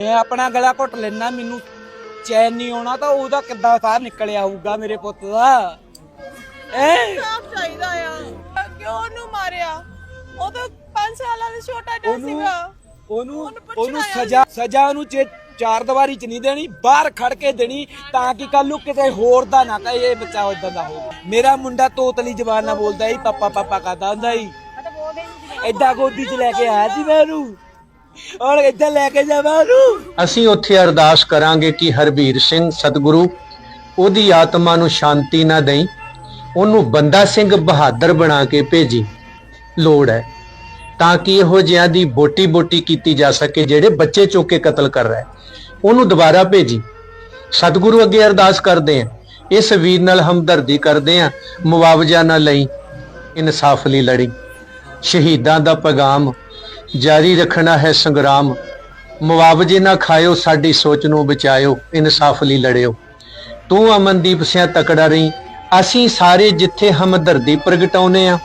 ਮੈਂ ਆਪਣਾ ਗਲਾ ਘੁੱਟ ਲੈਣਾ ਮੈਨੂੰ ਚੈਨ ਨਹੀਂ ਆਉਣਾ ਤਾਂ ਉਹਦਾ ਕਿੱਦਾਂ ਸਾਹ ਨਿਕਲ ਆਊਗਾ ਮੇਰੇ ਪੁੱਤ ਦਾ? ਐ ਸਾਫ਼ ਚਾਹੀਦਾ ਆ। ਕਿਉਂ ਉਹਨੂੰ ਮਾਰਿਆ? ਉਹ ਤਾਂ 5 ਸਾਲਾਂ ਦਾ ਛੋਟਾ ਜਿਹਾ ਉਹਨੂੰ ਸੀਗਾ। ਉਹਨੂੰ ਉਹਨੂੰ ਪੁੱਛਣਾ ਉਹਨੂੰ ਯਾਰ। ਸਜ਼ਾ ਸਜ਼ਾ ਉਹਨੂੰ ਚੇ ਚਾਰ ਦੀਵਾਰੀ ਚ ਨਹੀਂ ਦੇਣੀ ਬਾਹਰ ਖੜ ਕੇ ਦੇਣੀ ਤਾਂ ਕਿ ਕੱਲ ਨੂੰ ਕਿਤੇ ਹੋਰ ਦਾ ਨਾ ਕਹੇ ਇਹ ਬੱਚਾ ਉਦਾਂ ਦਾ ਹੋ ਮੇਰਾ ਮੁੰਡਾ ਤੋਤਲੀ ਜ਼ਬਾਨ ਨਾਲ ਬੋਲਦਾ ਸੀ ਪਾਪਾ ਪਾਪਾ ਕਰਦਾ ਹੁੰਦਾ ਸੀ। ਐਡਾ ਗੋਦੀ ਚ ਲੈ ਕੇ ਆਇਆ ਸੀ ਮੈਂ ਉਹਨੂੰ। ਔਰ ਏਦਾਂ ਲੈ ਕੇ ਜਾਵਾਂ ਉਹਨੂੰ। ਅਸੀਂ ਉੱਥੇ ਅਰਦਾਸ ਕਰਾਂਗੇ ਕਿ ਹਰਬੀਰ ਸਿੰਘ ਸਤਿਗੁਰੂ, ਉਹਦੀ ਆਤਮਾ ਨੂੰ ਸ਼ਾਂਤੀ ਨਾ ਦੇਈ, ਉਹਨੂੰ ਬੰਦਾ ਸਿੰਘ ਬਹਾਦਰ ਬਣਾ ਕੇ ਭੇਜੀ। ਲੋੜ ਹੈ ਤਾਂ ਕਿ ਇਹੋ ਜਿਹਾਂ ਦੀ ਬੋਟੀ ਬੋਟੀ ਕੀਤੀ ਜਾ ਸਕੇ ਜਿਹੜੇ ਬੱਚੇ ਚੁੱਕ ਕੇ ਕਤਲ ਕਰ ਰਹੇ ਉਹਨੂੰ ਦੁਬਾਰਾ ਭੇਜੀ। ਸਤਿਗੁਰੂ ਅੱਗੇ ਅਰਦਾਸ ਕਰਦੇ ਆ ਇਸ ਵੀਰ ਨਾਲ ਹਮਦਰਦੀ ਕਰਦੇ ਆ ਮੁਆਵਜ਼ਾ ਨਾ ਲਈ, ਇਨਸਾਫ ਲਈ ਲੜੀ। ਸ਼ਹੀਦਾਂ ਦਾ ਪੈਗਾਮ ਜਾਰੀ ਰੱਖਣਾ ਹੈ ਸੰਗਰਾਮ। ਮੁਆਵਜ਼ੇ ਨਾ ਖਾਇਓ, ਸਾਡੀ ਸੋਚ ਨੂੰ ਬਚਾਇਓ, ਇਨਸਾਫ ਲਈ ਲੜਿਓ। ਤੂੰ ਅਮਨਦੀਪ ਸਿਆ ਤਕੜਾ ਰਹੀ, ਅਸੀਂ ਸਾਰੇ ਜਿੱਥੇ ਹਮਦਰਦੀ ਪ੍ਰਗਟਾਉਨੇ ਆ।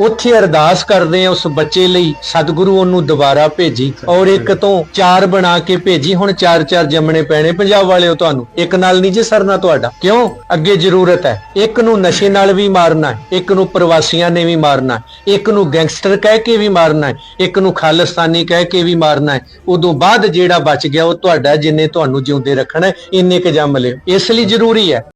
ਉੱਥੇ ਅਰਦਾਸ ਕਰਦੇ ਆ ਉਸ ਬੱਚੇ ਲਈ, ਸਤਿਗੁਰੂ ਉਹਨੂੰ ਦੁਬਾਰਾ ਭੇਜੀ ਔਰ ਇੱਕ ਤੋਂ ਚਾਰ ਬਣਾ ਕੇ ਭੇਜੀ। ਹੁਣ ਚਾਰ ਚਾਰ ਜੰਮਣੇ ਪੈਣੇ ਪੰਜਾਬ ਵਾਲਿਓ ਤੁਹਾਨੂੰ। ਇੱਕ ਨਾਲ ਨਹੀਂ ਜੇ ਸਰਨਾ ਤੁਹਾਡਾ। ਕਿਉਂ? ਅੱਗੇ ਜ਼ਰੂਰਤ ਹੈ। ਇੱਕ ਨੂੰ ਨਸ਼ੇ ਨਾਲ ਵੀ ਮਾਰਨਾ ਹੈ, ਇੱਕ ਨੂੰ ਪ੍ਰਵਾਸੀਆਂ ਨੇ ਵੀ ਮਾਰਨਾ ਹੈ, ਇੱਕ ਨੂੰ ਗੈਂਗਸਟਰ ਕਹਿ ਕੇ ਵੀ ਮਾਰਨਾ ਹੈ, ਇੱਕ ਨੂੰ ਖਾਲਿਸਤਾਨੀ ਕਹਿ ਕੇ ਵੀ ਮਾਰਨਾ ਹੈ। ਉਦੋਂ ਬਾਅਦ ਜਿਹੜਾ ਬਚ ਗਿਆ ਉਹ ਤੁਹਾਡਾ, ਜਿੰਨੇ ਤੁਹਾਨੂੰ ਜਿਉਂਦੇ ਰੱਖਣਾ ਇੰਨੇ ਕ ਜੰਮ ਲਿਓ। ਇਸ ਲਈ ਜ਼ਰੂਰੀ ਹੈ।